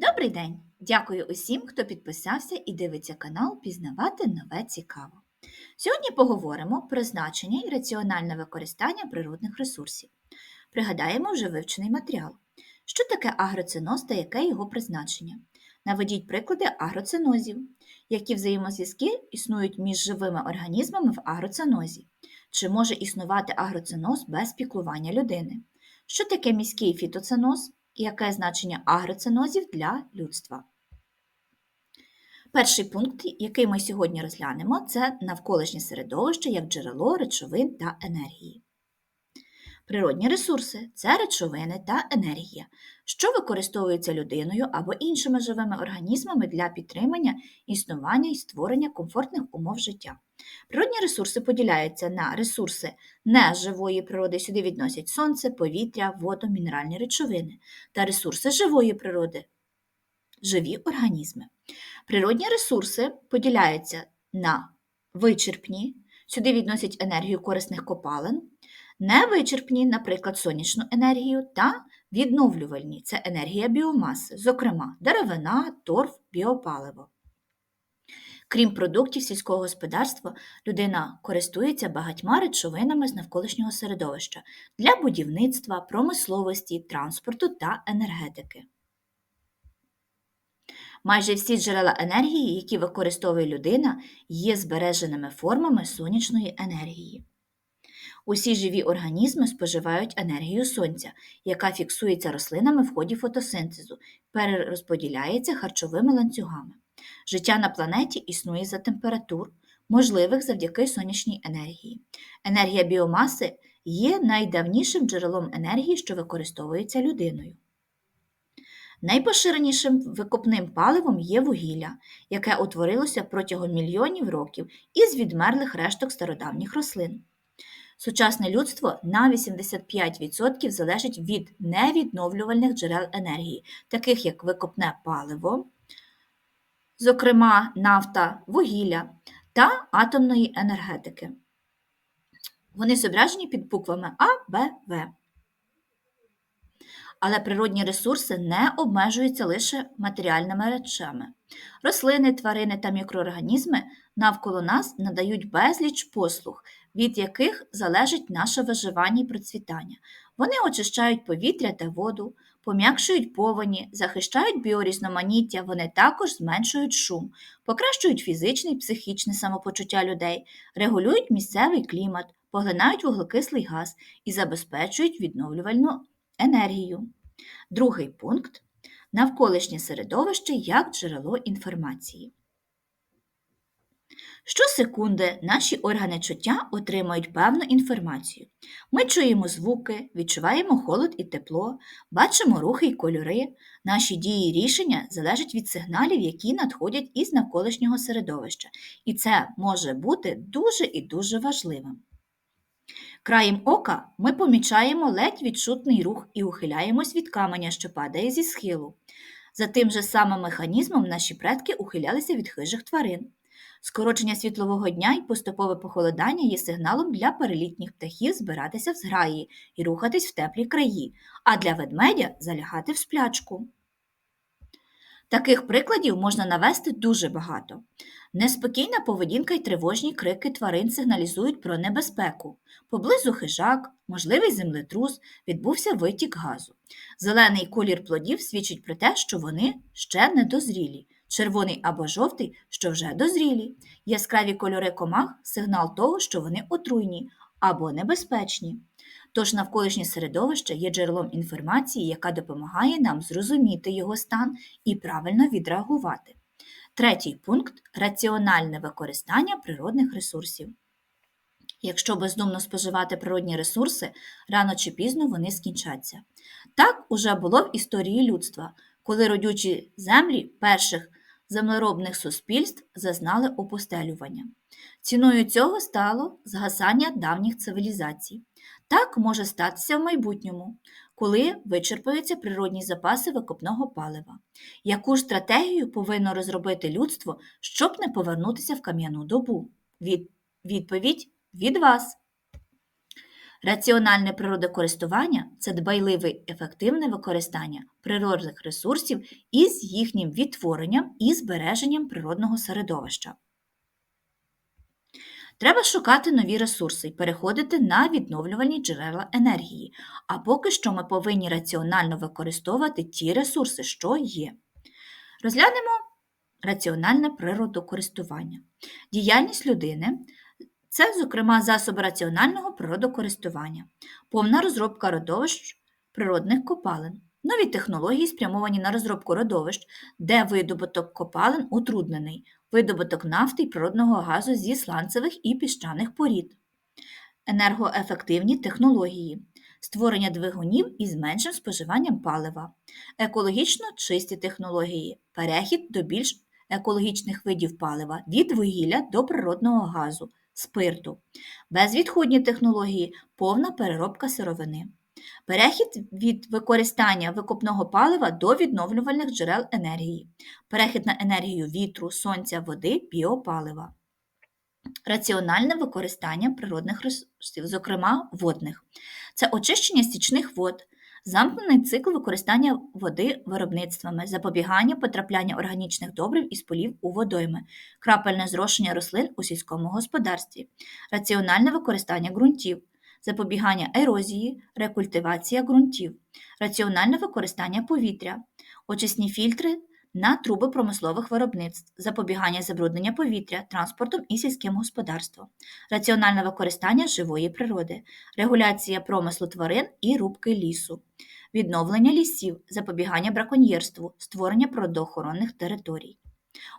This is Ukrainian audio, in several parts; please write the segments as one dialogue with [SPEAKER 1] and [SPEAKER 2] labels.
[SPEAKER 1] Добрий день! Дякую усім, хто підписався і дивиться канал Пізнавати нове цікаво. Сьогодні поговоримо про значення і раціональне використання природних ресурсів. Пригадаємо вже вивчений матеріал. Що таке агроциноз та яке його призначення? Наведіть приклади агроцинозів, які взаємозв'язки існують між живими організмами в агроцинозі. Чи може існувати агроциноз без піклування людини? Що таке міський фітоциноз? І яке значення агроцинозів для людства. Перший пункт, який ми сьогодні розглянемо, це навколишнє середовище як джерело речовин та енергії. Природні ресурси це речовини та енергія, що використовуються людиною або іншими живими організмами для підтримання існування і створення комфортних умов життя. Природні ресурси поділяються на ресурси неживої природи, сюди відносять сонце, повітря, воду, мінеральні речовини та ресурси живої природи, живі організми. Природні ресурси поділяються на вичерпні, сюди відносять енергію корисних копалин, невичерпні, наприклад, сонячну енергію, та відновлювальні це енергія біомаси, зокрема деревина, торф, біопаливо. Крім продуктів сільського господарства, людина користується багатьма речовинами з навколишнього середовища для будівництва, промисловості, транспорту та енергетики. Майже всі джерела енергії, які використовує людина, є збереженими формами сонячної енергії. Усі живі організми споживають енергію сонця, яка фіксується рослинами в ході фотосинтезу, перерозподіляється харчовими ланцюгами. Життя на планеті існує за температур, можливих завдяки сонячній енергії. Енергія біомаси є найдавнішим джерелом енергії, що використовується людиною. Найпоширенішим викопним паливом є вугілля, яке утворилося протягом мільйонів років із відмерлих решток стародавніх рослин. Сучасне людство на 85% залежить від невідновлювальних джерел енергії, таких як викопне паливо, зокрема нафта, вугілля та атомної енергетики. Вони зображені під буквами А, Б, В. Але природні ресурси не обмежуються лише матеріальними речами. Рослини, тварини та мікроорганізми навколо нас надають безліч послуг, від яких залежить наше виживання і процвітання. Вони очищають повітря та воду, пом'якшують повені, захищають біорізноманіття, вони також зменшують шум, покращують фізичне і психічне самопочуття людей, регулюють місцевий клімат, поглинають вуглекислий газ і забезпечують відновлювальну енергію. Другий пункт навколишнє середовище як джерело інформації. Щосекунди наші органи чуття отримують певну інформацію. Ми чуємо звуки, відчуваємо холод і тепло, бачимо рухи й кольори. Наші дії і рішення залежать від сигналів, які надходять із навколишнього середовища, і це може бути дуже і дуже важливим. Краєм ока ми помічаємо ледь відчутний рух і ухиляємось від каменя, що падає зі схилу. За тим же самим механізмом наші предки ухилялися від хижих тварин. Скорочення світлового дня і поступове похолодання є сигналом для перелітніх птахів збиратися в зграї і рухатись в теплі краї, а для ведмедя залягати в сплячку. Таких прикладів можна навести дуже багато. Неспокійна поведінка й тривожні крики тварин сигналізують про небезпеку. Поблизу хижак, можливий землетрус, відбувся витік газу. Зелений колір плодів свідчить про те, що вони ще не дозрілі червоний або жовтий, що вже дозрілі. Яскраві кольори комах сигнал того, що вони отруйні або небезпечні. Тож навколишнє середовище є джерелом інформації, яка допомагає нам зрозуміти його стан і правильно відреагувати. Третій пункт раціональне використання природних ресурсів. Якщо бездумно споживати природні ресурси, рано чи пізно вони скінчаться. Так уже було в історії людства, коли родючі землі перших землеробних суспільств зазнали опустелювання. Ціною цього стало згасання давніх цивілізацій. Так може статися в майбутньому, коли вичерпаються природні запаси викопного палива. Яку ж стратегію повинно розробити людство, щоб не повернутися в кам'яну добу? Від... Відповідь від вас. Раціональне природокористування це дбайливе ефективне використання природних ресурсів із їхнім відтворенням і збереженням природного середовища. Треба шукати нові ресурси і переходити на відновлювальні джерела енергії, а поки що ми повинні раціонально використовувати ті ресурси, що є. Розглянемо раціональне природокористування. Діяльність людини це, зокрема, засоби раціонального природокористування, повна розробка родовищ природних копалин, нові технології спрямовані на розробку родовищ, де видобуток копалин утруднений, видобуток нафти і природного газу зі сланцевих і піщаних порід, енергоефективні технології, створення двигунів із меншим споживанням палива, екологічно чисті технології, перехід до більш екологічних видів палива від вугілля до природного газу, спирту, безвідходні технології, повна переробка сировини. Перехід від використання викопного палива до відновлювальних джерел енергії, перехід на енергію вітру, сонця, води, біопалива, раціональне використання природних ресурсів, зокрема водних. Це очищення стічних вод, замкнений цикл використання води виробництвами, запобігання потрапляння органічних добрив із полів у водойми, крапельне зрошення рослин у сільському господарстві, раціональне використання ґрунтів, запобігання ерозії, рекультивація ґрунтів, раціональне використання повітря, очисні фільтри на труби промислових виробництв, запобігання забруднення повітря, транспортом і сільським господарством, раціональне використання живої природи, регуляція промислу тварин і рубки лісу, відновлення лісів, запобігання браконьєрству, створення природоохоронних територій.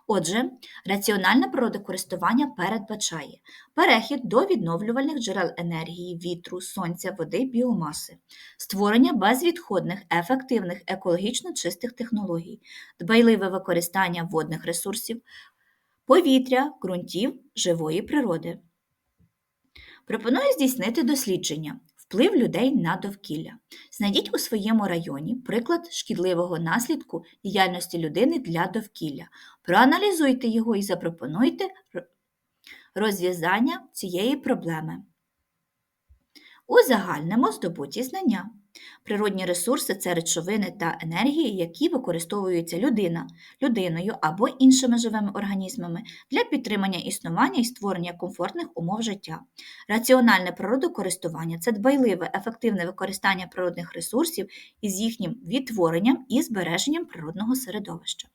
[SPEAKER 1] Отже, раціональне природокористування передбачає перехід до відновлювальних джерел енергії, вітру, сонця, води, біомаси, створення безвідходних, ефективних, екологічно чистих технологій, дбайливе використання водних ресурсів, повітря, ґрунтів, живої природи. Пропоную здійснити дослідження. Вплив людей на довкілля. Знайдіть у своєму районі приклад шкідливого наслідку діяльності людини для довкілля. Проаналізуйте його і запропонуйте розв'язання цієї проблеми. Узагальнимо здобуті знання. Природні ресурси це речовини та енергії, які використовуються людина, людиною або іншими живими організмами для підтримання існування і створення комфортних умов життя. Раціональне природокористування це дбайливе, ефективне використання природних ресурсів із їхнім відтворенням і збереженням природного середовища.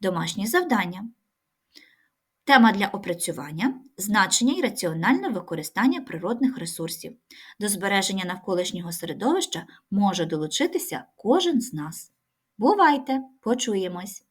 [SPEAKER 1] Домашні завдання. Тема для опрацювання значення і раціональне використання природних ресурсів. До збереження навколишнього середовища може долучитися кожен з нас. Бувайте! Почуємось!